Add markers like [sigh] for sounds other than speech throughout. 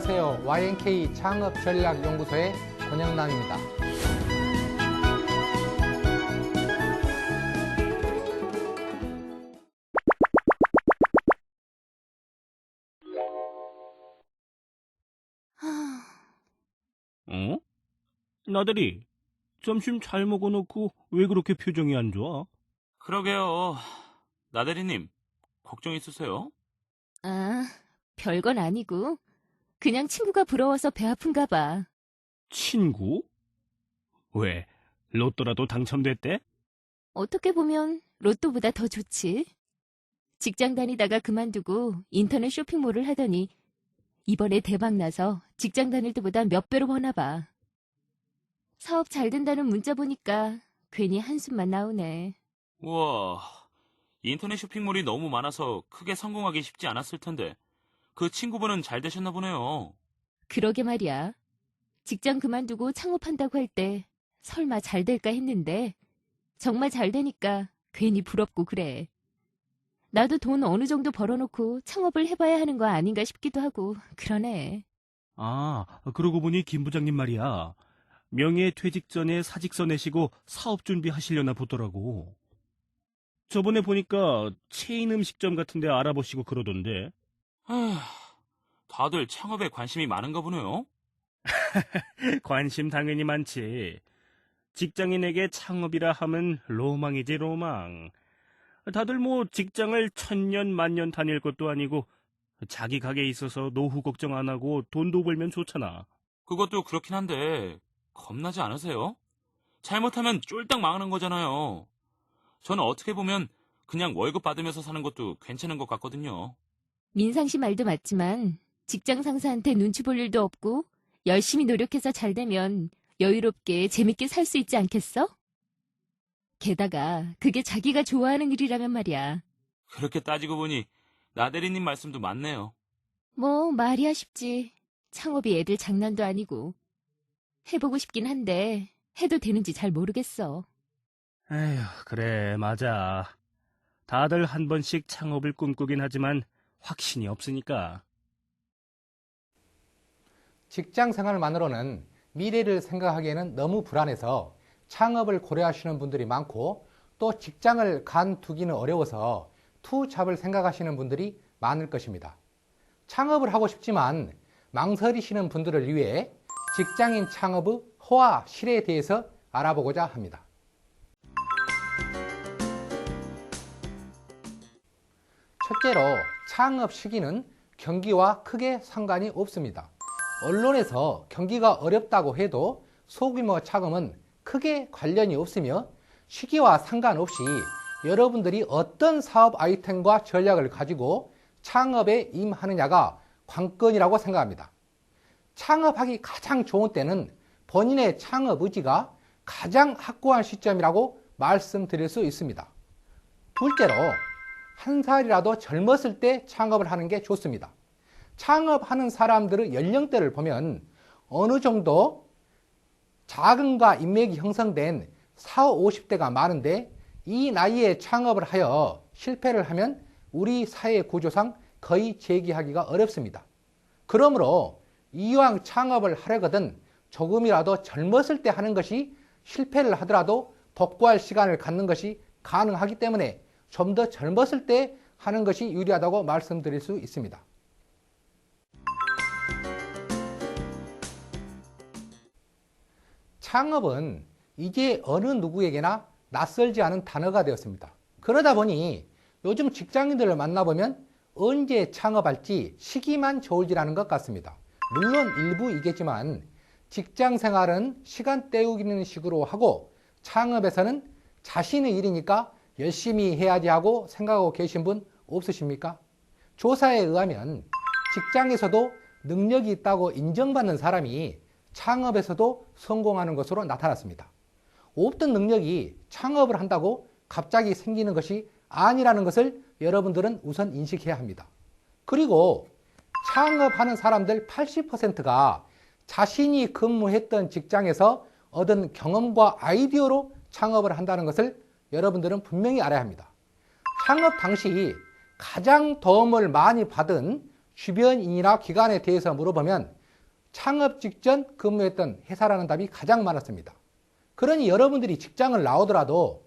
안녕하세요. YNK 창업 전략 연구소의 권영남입니다. 어? 나들이 점심 잘 먹어놓고 왜 그렇게 표정이 안 좋아? 그러게요. 나대리님, 걱정 있으세요? 아, 별건 아니고. 그냥 친구가 부러워서 배 아픈가 봐. 친구? 왜? 로또라도 당첨됐대? 어떻게 보면 로또보다 더 좋지. 직장 다니다가 그만두고 인터넷 쇼핑몰을 하더니 이번에 대박 나서 직장 다닐 때보다 몇 배로 버나 봐. 사업 잘 된다는 문자 보니까 괜히 한숨만 나오네. 우와, 인터넷 쇼핑몰이 너무 많아서 크게 성공하기 쉽지 않았을 텐데, 그 친구분은 잘 되셨나 보네요. 그러게 말이야. 직장 그만두고 창업한다고 할 때 설마 잘 될까 했는데 정말 잘 되니까 괜히 부럽고 그래. 나도 돈 어느 정도 벌어놓고 창업을 해봐야 하는 거 아닌가 싶기도 하고 그러네. 아, 그러고 보니 김 부장님 말이야. 명예 퇴직 전에 사직서 내시고 사업 준비하시려나 보더라고. 저번에 보니까 체인 음식점 같은 데 알아보시고 그러던데. 다들 창업에 관심이 많은가 보네요. [laughs] 관심 당연히 많지. 직장인에게 창업이라 하면 로망이지 로망. 다들 뭐 직장을 천년 만년 다닐 것도 아니고 자기 가게 있어서 노후 걱정 안 하고 돈도 벌면 좋잖아. 그것도 그렇긴 한데, 겁나지 않으세요? 잘못하면 쫄딱 망하는 거잖아요. 저는 어떻게 보면 그냥 월급 받으면서 사는 것도 괜찮은 것 같거든요. 민상 씨 말도 맞지만 직장 상사한테 눈치 볼 일도 없고 열심히 노력해서 잘 되면 여유롭게 재밌게 살 수 있지 않겠어? 게다가 그게 자기가 좋아하는 일이라면 말이야. 그렇게 따지고 보니, 나대리님 말씀도 맞네요. 뭐 말이야 쉽지. 창업이 애들 장난도 아니고. 해보고 싶긴 한데 해도 되는지 잘 모르겠어. 에휴, 그래, 맞아. 다들 한 번씩 창업을 꿈꾸긴 하지만 확신이 없으니까. 직장 생활만으로는 미래를 생각하기에는 너무 불안해서 창업을 고려하시는 분들이 많고 또 직장을 간두기는 어려워서 투잡을 생각하시는 분들이 많을 것입니다. 창업을 하고 싶지만 망설이시는 분들을 위해 직장인 창업의 호화, 실에 대해서 알아보고자 합니다. 첫째로 창업 시기는 경기와 크게 상관이 없습니다. 언론에서 경기가 어렵다고 해도 소규모 차금은 크게 관련이 없으며 시기와 상관없이 여러분들이 어떤 사업 아이템과 전략을 가지고 창업에 임하느냐가 관건이라고 생각합니다. 창업하기 가장 좋은 때는 본인의 창업 의지가 가장 확고한 시점이라고 말씀드릴 수 있습니다. 둘째로 한 살이라도 젊었을 때 창업을 하는 게 좋습니다. 창업하는 사람들의 연령대를 보면 어느 정도 자금과 인맥이 형성된 40, 50대가 많은데 이 나이에 창업을 하여 실패를 하면 우리 사회 구조상 거의 재기하기가 어렵습니다. 그러므로 이왕 창업을 하려거든 조금이라도 젊었을 때 하는 것이 실패를 하더라도 복구할 시간을 갖는 것이 가능하기 때문에 좀 더 젊었을 때 하는 것이 유리하다고 말씀드릴 수 있습니다. 창업은 이제 어느 누구에게나 낯설지 않은 단어가 되었습니다. 그러다 보니 요즘 직장인들을 만나보면 언제 창업할지 시기만 좋을지라는 것 같습니다. 물론 일부이겠지만 직장 생활은 시간 때우기는 식으로 하고 창업에서는 자신의 일이니까 열심히 해야지 하고 생각하고 계신 분 없으십니까? 조사에 의하면 직장에서도 능력이 있다고 인정받는 사람이 창업에서도 성공하는 것으로 나타났습니다. 없던 능력이 창업을 한다고 갑자기 생기는 것이 아니라는 것을 여러분들은 우선 인식해야 합니다. 그리고 창업하는 사람들 80%가 자신이 근무했던 직장에서 얻은 경험과 아이디어로 창업을 한다는 것을 여러분들은 분명히 알아야 합니다. 창업 당시 가장 도움을 많이 받은 주변인이나 기관에 대해서 물어보면 창업 직전 근무했던 회사라는 답이 가장 많았습니다. 그러니 여러분들이 직장을 나오더라도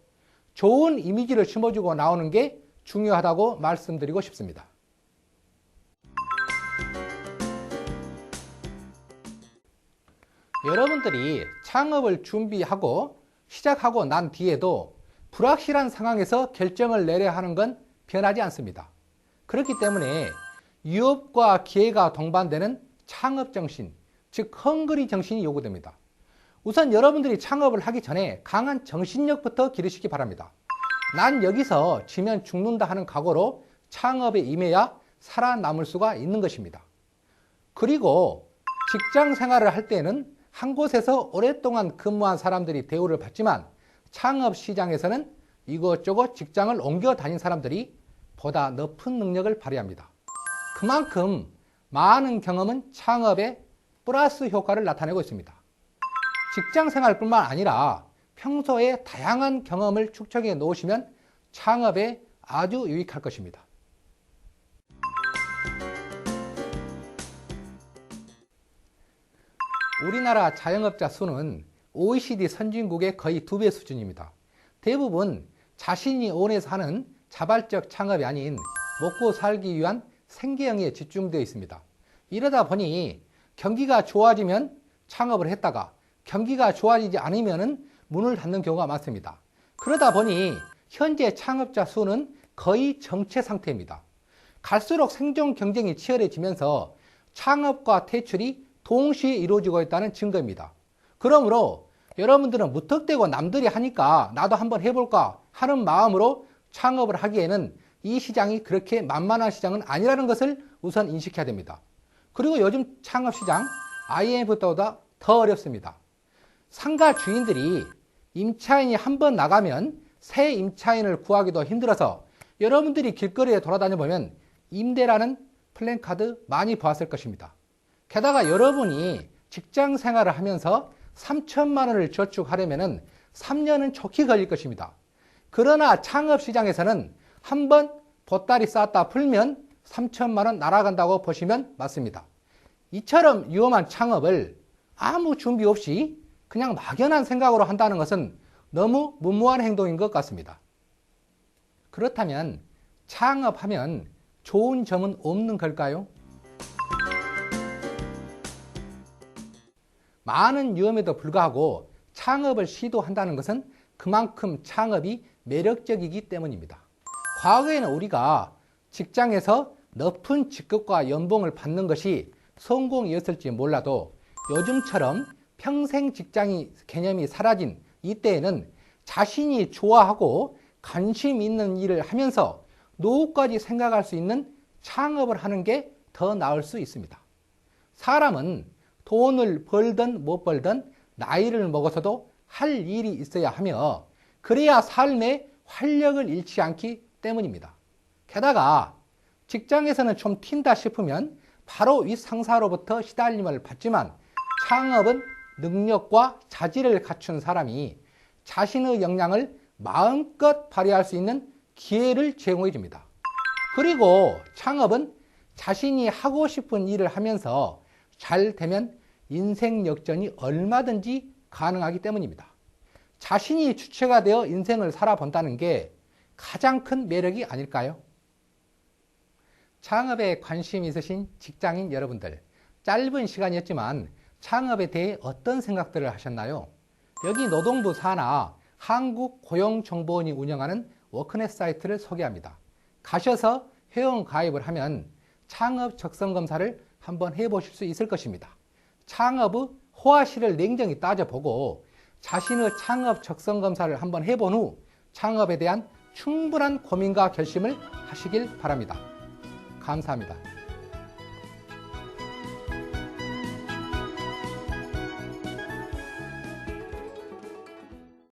좋은 이미지를 심어주고 나오는 게 중요하다고 말씀드리고 싶습니다. 여러분들이 창업을 준비하고 시작하고 난 뒤에도 불확실한 상황에서 결정을 내려야 하는 건 변하지 않습니다. 그렇기 때문에 유업과 기회가 동반되는 창업 정신, 즉 헝그리 정신이 요구됩니다. 우선 여러분들이 창업을 하기 전에 강한 정신력부터 기르시기 바랍니다. 난 여기서 지면 죽는다 하는 각오로 창업에 임해야 살아남을 수가 있는 것입니다. 그리고 직장 생활을 할 때는 한 곳에서 오랫동안 근무한 사람들이 대우를 받지만 창업 시장에서는 이것저것 직장을 옮겨 다닌 사람들이 보다 높은 능력을 발휘합니다. 그만큼 많은 경험은 창업에 플러스 효과를 나타내고 있습니다. 직장 생활뿐만 아니라 평소에 다양한 경험을 축적해 놓으시면 창업에 아주 유익할 것입니다. 우리나라 자영업자 수는 OECD 선진국의 거의 두 배 수준입니다. 대부분 자신이 원해서 하는 자발적 창업이 아닌 먹고 살기 위한 생계형에 집중되어 있습니다. 이러다 보니 경기가 좋아지면 창업을 했다가 경기가 좋아지지 않으면 문을 닫는 경우가 많습니다. 그러다 보니 현재 창업자 수는 거의 정체 상태입니다. 갈수록 생존 경쟁이 치열해지면서 창업과 퇴출이 동시에 이루어지고 있다는 증거입니다. 그러므로 여러분들은 무턱대고 남들이 하니까 나도 한번 해볼까 하는 마음으로 창업을 하기에는 이 시장이 그렇게 만만한 시장은 아니라는 것을 우선 인식해야 됩니다. 그리고 요즘 창업 시장 IMF보다 더 어렵습니다. 상가 주인들이 임차인이 한 번 나가면 새 임차인을 구하기도 힘들어서 여러분들이 길거리에 돌아다녀 보면 임대라는 플랜카드 많이 보았을 것입니다. 게다가 여러분이 직장 생활을 하면서 3천만 원을 저축하려면 3년은 좋게 걸릴 것입니다. 그러나 창업 시장에서는 한번 보따리 쌓았다 풀면 3천만 원 날아간다고 보시면 맞습니다. 이처럼 위험한 창업을 아무 준비 없이 그냥 막연한 생각으로 한다는 것은 너무 무모한 행동인 것 같습니다. 그렇다면 창업하면 좋은 점은 없는 걸까요? 많은 위험에도 불구하고 창업을 시도한다는 것은 그만큼 창업이 매력적이기 때문입니다. 과거에는 우리가 직장에서 높은 직급과 연봉을 받는 것이 성공이었을지 몰라도 요즘처럼 평생 직장이 개념이 사라진 이때에는 자신이 좋아하고 관심 있는 일을 하면서 노후까지 생각할 수 있는 창업을 하는 게 더 나을 수 있습니다. 사람은 돈을 벌든 못 벌든 나이를 먹어서도 할 일이 있어야 하며 그래야 삶에 활력을 잃지 않기 때문입니다. 게다가 직장에서는 좀 튄다 싶으면 바로 윗상사로부터 시달림을 받지만 창업은 능력과 자질을 갖춘 사람이 자신의 역량을 마음껏 발휘할 수 있는 기회를 제공해 줍니다. 그리고 창업은 자신이 하고 싶은 일을 하면서 잘 되면 인생 역전이 얼마든지 가능하기 때문입니다. 자신이 주체가 되어 인생을 살아본다는 게 가장 큰 매력이 아닐까요? 창업에 관심 있으신 직장인 여러분들, 짧은 시간이었지만 창업에 대해 어떤 생각들을 하셨나요? 여기 노동부 산하 한국고용정보원이 운영하는 워크넷 사이트를 소개합니다. 가셔서 회원 가입을 하면 창업 적성 검사를 한번 해보실 수 있을 것입니다. 창업의 호화시를 냉정히 따져보고 자신의 창업 적성 검사를 한번 해본 후 창업에 대한 충분한 고민과 결심을 하시길 바랍니다. 감사합니다.